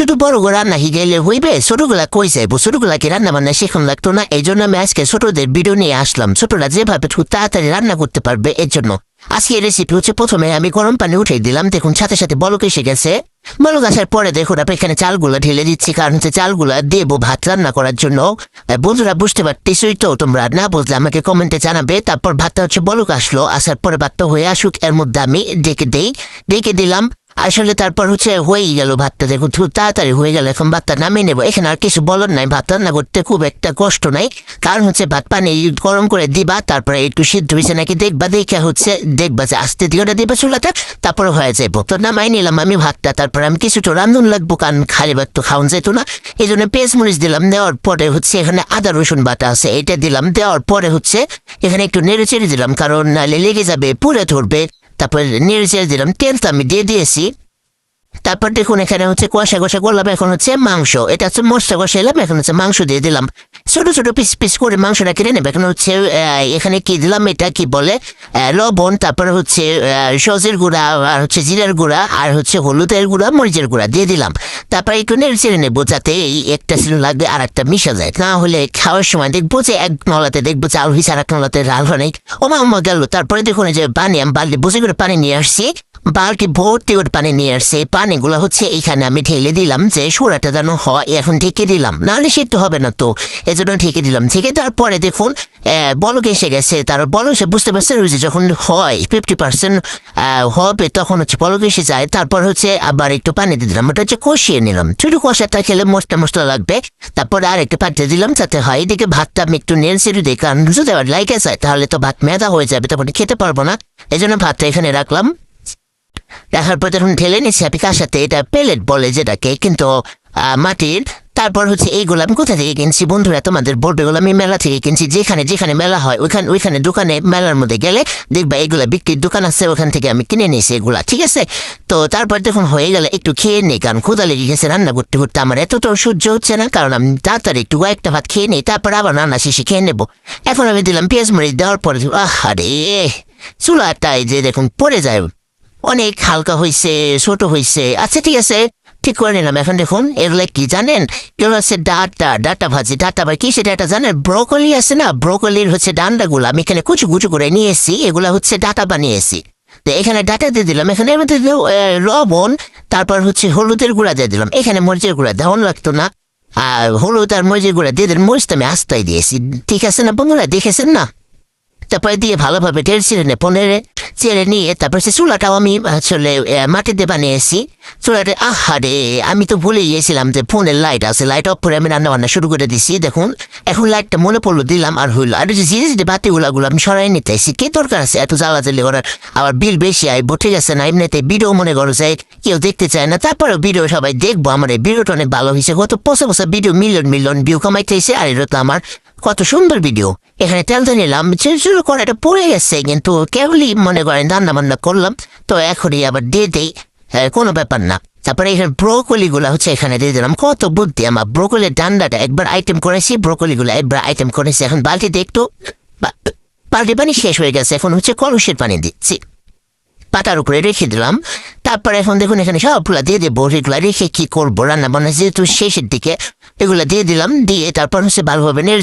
শুধু বড় গো রান্না গেলে হইবে? ছোটগুলা কই যাইবো? ছোটগুলাকে রান্না বান্না শেখন লাগতো না? এই জন্য আমি আজকে ছোটদের ভিডিও নিয়ে আসলাম। ছোটরা যেভাবে খুব তাড়াতাড়ি রান্না করতে পারবে এর জন্য আজকে রেসিপি হচ্ছে প্রথমে আমি গরম পানি উঠে দিলাম। দেখুন, সাথে সাথে বলক এসে গেছে। বলক আসার পরে দেখুন আপনি এখানে চালগুলো ঢেলে দিচ্ছি, কারণ হচ্ছে চালগুলো দেবো ভাত রান্না করার জন্য। বন্ধুরা, বুঝতে পারতেছই তো তোমরা। না বুঝলে আমাকে কমেন্টে জানাবে। তারপর ভাতটা হচ্ছে বলক আসলো। আসার পরে ভাতটা হয়ে আসুক, এর মধ্যে আমি ডেকে দেই। ডেকে দিলাম। আসলে তারপর হচ্ছে হয়েই গেল ভাতটা দেখুন খুব তাড়াতাড়ি হয়ে গেল, এখন ভাতটা নামিয়ে নেব। এখানে আর কিছু বলার নাই, ভাত রান্না করতে খুব একটা কষ্ট নাই। কারণ হচ্ছে ভাত পানি গরম করে দিবা, তারপরে একটু সিদ্ধ হয়েছে নাকি দেখবা, দেখে হচ্ছে দেখবা যে আস্তে দিয়ে দিবা চুলাটা তারপরে হয়ে যাব তো নামাই নিলাম আমি ভাতটা, তারপরে আমি কিছুটা রান্ধুন লাগবো, কারণ খালি ভাত তো খাওয়ান যেত না। এই জন্য পেঁয়াজ মরিচ দিলাম, দেওয়ার পরে হচ্ছে এখানে আদা, রসুন বাটা আছে, এটা দিলাম, দেওয়ার পরে হচ্ছে এখানে একটু নেড়ে চেড়ে দিলাম, কারণ নাহলে লেগে যাবে, পুড়ে ধরবে। তারপর নেড়ে চেড়ে দিলাম তো আমি দিয়ে দিয়েছি। তারপর দেখুন, এখানে হচ্ছে কষা কষা করলাম, এখন হচ্ছে মাংস। এটা হচ্ছে মশলা কষা এলাম এখন হচ্ছে মাংস দিয়ে দিলাম। ছোটো ছোটো পিস পিস করে মাংসটা কেটে নেবে। এখন হচ্ছে এখানে কি দিলাম, এটা কি বলে লবণ, তারপর হচ্ছে সজের গুঁড়া, আর হচ্ছে জিরার গুঁড়া, আর হচ্ছে হলুদের গুঁড়া, মরিচের গুঁড়া দিয়ে দিলাম। তারপর চেড়ে নেব যাতে এই একটা সিলিন লাগবে আর একটা মিশা যায়। না হলে খাওয়ার সময় দেখব যে এক নলাতে দেখব চাল হয়েছে আর এক নলাতে রাল নাই ওমা ওমা গেল। তারপরে দেখুন যে পানি আমি বালতি বসে করে পানি নিয়ে আসছি। বালতি ভর্তি করে পানি নিয়ে আসছে। পানিগুলো হচ্ছে এইখানে আমি ঢেলে দিলাম যে সোড়াটা যেন হয় এখন ঢেকে দিলাম। নাহলে সিদ্ধ হবে না তো, এজন্য ঢেকে দিলাম। ঢেকে তারপরে দেখুন বলক এসে গেছে। তার বলক সে বুঝতে পারছেন ওই যে যখন হয় ফিফটি পার্সেন্ট হবে, তখন হচ্ছে বলক এসে যায়। তারপর হচ্ছে আবার একটু পানি দিয়ে দিলাম, ওটা হচ্ছে কষিয়ে নিলাম। শুধু কষাটা খেলে মশলা মশলা লাগবে। তারপরে আর একটু পাঠিয়ে দিলাম, যাতে হয়। এদিকে ভাতটা আমি একটু নেড়ে চেড়ে দিই, কারণ যদি আবার লাইকে যায়, তাহলে তো ভাত মেদা হয়ে যাবে, তখন খেতে পারব না। এই জন্য ভাতটা এখানে রাখলাম। দেখার পর যখন ঢেলে নিচ্ছি আপনি কার সাথে এটা পেলেট বলে যেটাকে, কিন্তু মাটির, তারপর হচ্ছে এইগুলো আমি কোথা থেকে কিনছি? বন্ধুরা, তোমাদের বলবে এগুলো আমি মেলা থেকে কিনছি, যেখানে যেখানে মেলা হয়, ওইখানে ওইখানে দোকানে, মেলার মধ্যে গেলে দেখবা এগুলা বিক্রির দোকান আছে, ওখান থেকে আমি কিনে নিয়েছি এগুলা, ঠিক আছে? তো তারপর যখন হয়ে গেলে একটু খেয়ে নিই, কারণ ক্ষুদা লেগে গেছে রান্না করতে করতে আমার এত তো সহ্য হচ্ছে না, কারণ আমি তাড়াতাড়ি একটু কয়েকটা ভাত খেয়ে নিই, তারপর আবার রান্না শেষে খেয়ে নেব। এখন আমি দিলাম পেঁয়াজ মরিচ দেওয়ার পরে আহ আরে চুলাটাই যে দেখুন পড়ে যায়। অনেক হালকা হয়েছে ছোট হয়েছে আচ্ছা ঠিক আছে, ঠিক করে নিলাম। এখন দেখুন, এগুলো কি জানেন? কেউ হচ্ছে ডাটা ডাটা ভাজি, ডাটা ভাই কি সেটা এটা জানেন? ব্রোকলি আছে না? ব্রোকলির হচ্ছে ডান্ডাগুলো আমি এখানে কুচু কুচু করে নিয়ে এসেছি এগুলো হচ্ছে ডাটা বানিয়েছি। তো এখানে ডাটা দিয়ে দিলাম। এখানে মধ্যে লবণ, তারপর হচ্ছে হলুদের গুঁড়া দিয়ে দিলাম। এখানে মরিচের গুঁড়া দেওয়ান লাগতো না। আর হলুদ আর মরিচের গুঁড়া দিয়ে দিলাম। মরিচটা আমি আস্তাই দিয়েছি। ঠিক আছে না বন্ধুরা? দেখেছেন না? তারপরে দিয়ে ভালোভাবে টেল ছিঁড়ে নে, পনেরে। চেড়ে নিয়ে তারপর সে চুলাটাও আমি আহ, মাটিতে বানিয়েছি চুলাটা আহারে আমি তো ভুলে গিয়েছিলাম যে ফোনের লাইট আছে লাইট অফ করে আমি রান্না বান্না শুরু করে দিছি দেখুন। এখন লাইটটা মনে পড়ল দিলাম আর হইল। আর যে জিনিস যে বাতিগুলাগুলো আমি সরাই নিতে আসি কে দরকার আছে? এত জ্বালাজালি করার আবার বিল বেশি আইবো ঠিক আছে না? এমনিতে ভিডিও মনে করো যে কেউ দেখতে চায় না তারপরে ভিডিও সবাই দেখব। আমার এই ভিডিওটা অনেক ভালো হয়েছে। কত পয়সা পয়সা ভিডিও মিলিয়ন মিলিয়ন ভিউ কামাইতেছে আর এটা তো আমার কত সুন্দর ভিডিও এখানে তেলটা নিলাম শুরু করে এটা পড়ে গেছে কিন্তু কেবলই মনে করেন রান্না বান্না করলাম। তো এখনই আবার দিয়ে দেই হ্যাঁ, কোনো ব্যাপার না। তারপরে এখানে ব্রোকলি গুলা হচ্ছে এখানে দিয়ে দিলাম। কত বুদ্ধি আমার ব্রোকলির ডান্ডাটা একবার আইটেম করেছি ব্রোকলি গুলা একবার আইটেম করেছি। এখন বালতিতে একটু বা- বালতি পানি শেষ হয়ে গেছে এখন হচ্ছে কলসের পানি দিচ্ছি। পাতার উপরে রেখে দিলাম। তারপরে এখন দেখুন এখানে সবগুলা দিয়ে দেবো এগুলা রেখে কি করব রান্না বান্না যেহেতু শেষের দিকে এগুলা দিয়ে দিলাম। দিয়ে তারপর হচ্ছে ভালোভাবে